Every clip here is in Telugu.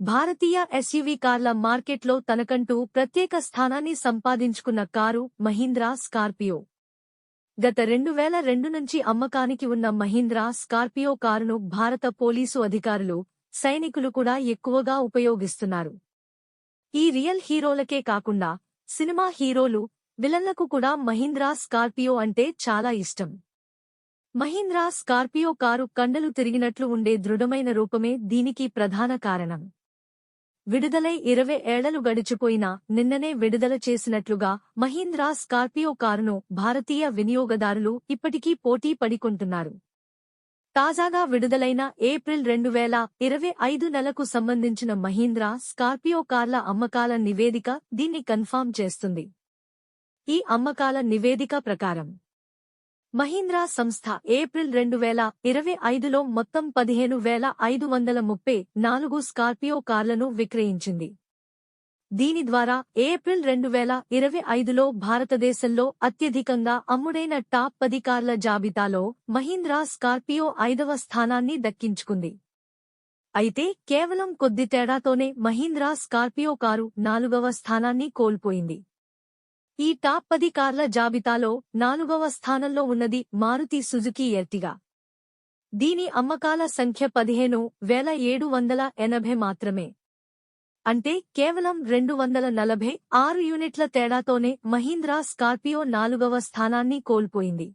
భారతీయ ఎస్యూవీ కార్ల మార్కెట్లో తనకంటూ ప్రత్యేక స్థానాన్ని సంపాదించుకున్న కారు మహీంద్రా స్కార్పియో. గత రెండు వేల రెండు నుంచి అమ్మకానికి ఉన్న మహీంద్రా స్కార్పియో కారును భారత పోలీసు అధికారులు సైనికులు కూడా ఎక్కువగా ఉపయోగిస్తున్నారు. ఈ రియల్ హీరోలకే కాకుండా సినిమా హీరోలు విలన్లకు కూడా మహీంద్రా స్కార్పియో అంటే చాలా ఇష్టం. మహీంద్రా స్కార్పియో కారు కండలు తిరిగినట్లు ఉండే దృఢమైన రూపమే దీనికి ప్రధాన కారణం. విడుదలై ఇరవై ఏళ్ళు గడిచిపోయినా నిన్ననే విడుదల చేసినట్లుగా మహీంద్రా స్కార్పియో కారును భారతీయ వినియోగదారులు ఇప్పటికీ పోటీ పడికొంటున్నారు. తాజాగా విడుదలైన ఏప్రిల్ రెండు వేల ఇరవై ఐదు నెలకు సంబంధించిన మహీంద్రా స్కార్పియో కార్ల అమ్మకాల నివేదిక దీన్ని కన్ఫామ్ చేస్తుంది. ఈ అమ్మకాల నివేదిక ప్రకారం మహీంద్రా సంస్థ ఏప్రిల్ రెండు వేల ఇరవై ఐదులో మొత్తం పదిహేను వేల ఐదు వందల ముప్పై నాలుగు స్కార్పియో కార్లను విక్రయించింది. దీని ద్వారా ఏప్రిల్ రెండు వేల ఇరవై ఐదులో భారతదేశంలో అత్యధికంగా అమ్ముడైన టాప్ పది కార్ల జాబితాలో మహీంద్రా స్కార్పియో ఐదవ స్థానాన్ని దక్కించుకుంది. అయితే కేవలం కొద్ది తేడాతోనే మహీంద్రా స్కార్పియో కారు నాలుగవ స్థానాన్ని కోల్పోయింది. ఈ టాప్ పది కార్ల జాబితాలో నాలుగవ స్థానంలో ఉన్నది మారుతి సుజుకి ఎర్టిగా. దీని అమ్మకాల సంఖ్య పదిహేను వేల ఏడు వందల ఎనభై మాత్రమే. అంటే కేవలం రెండు వందల నలభై ఆరు యూనిట్ల తేడాతోనే మహీంద్రా స్కార్పియో నాలుగవ స్థానాన్ని కోల్పోయింది.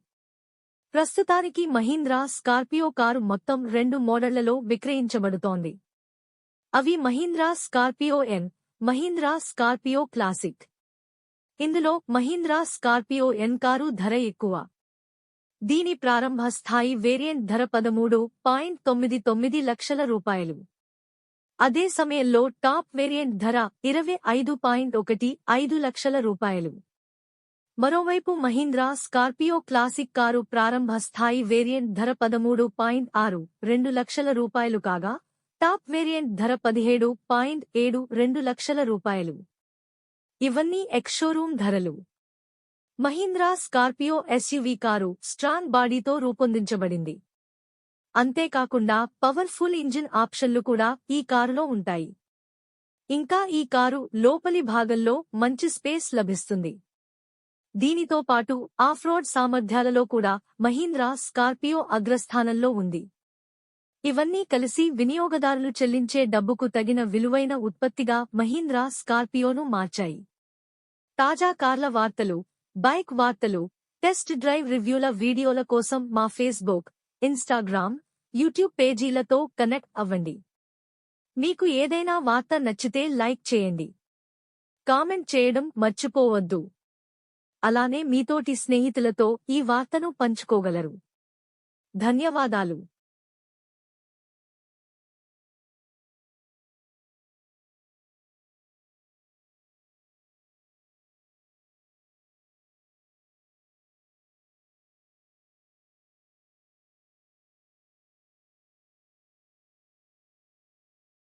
ప్రస్తుతానికి మహీంద్రా స్కార్పియో కారు మొత్తం రెండు మోడళ్ళలో విక్రయించబడుతోంది. అవి Mahindra Scorpio N Mahindra Scorpio Classic. ఇందులో మహీంద్రా స్కార్పియో ఎన్ కారు ధర ఎక్కువ. దీని ప్రారంభ స్థాయి వేరియంట్ ధర పదమూడు పాయింట్ తొమ్మిది తొమ్మిది లక్షల రూపాయలు. అదే సమయంలో టాప్ వేరియంట్ ధర ఇరవై ఐదు పాయింట్ ఒకటి ఐదు లక్షల రూపాయలు. మరోవైపు మహీంద్రా స్కార్పియో క్లాసిక్ కారు ప్రారంభ స్థాయి వేరియంట్ ధర పదమూడు పాయింట్ ఆరు రెండు లక్షల రూపాయలు కాగా టాప్ వేరియంట్ ధర పదిహేడు పాయింట్ ఏడు రెండు లక్షల రూపాయలు. ఇవన్నీ ఎక్స్షోరూం ధరలు. Mahindra Scorpio SUV car strong బాడీతో రూపొందించబడింది. అంతేకాకుండా పవర్ఫుల్ ఇంజిన్ ఆప్షన్లు కూడా ఈ కారులో ఉంటాయి. ఇంకా ఈ కారు లోపలి భాగంలో మంచి స్పేస్ లభిస్తుంది. దీనితో పాటు ఆఫ్రోడ్ సామర్థ్యాలలో కూడా మహీంద్రా స్కార్పియో అగ్రస్థానంలో ఉంది. ఇవన్నీ కలిసి వినియోగదారులు చెల్లించే డబ్బుకు తగిన విలువైన ఉత్పత్తిగా మహీంద్రా స్కార్పియోను మార్చాయి. తాజా కార్ల వార్తలు బైక్ వార్తలు టెస్ట్ డ్రైవ్ రివ్యూల వీడియోల కోసం మా ఫేస్బుక్ ఇన్స్టాగ్రామ్ యూట్యూబ్ పేజీలతో కనెక్ట్ అవ్వండి. మీకు ఏదైనా వార్త నచ్చితే లైక్ చేయండి. కామెంట్ చేయడం మర్చిపోవద్దు. అలానే మీతోటి స్నేహితులతో ఈ వార్తను పంచుకోగలరు. ధన్యవాదాలు.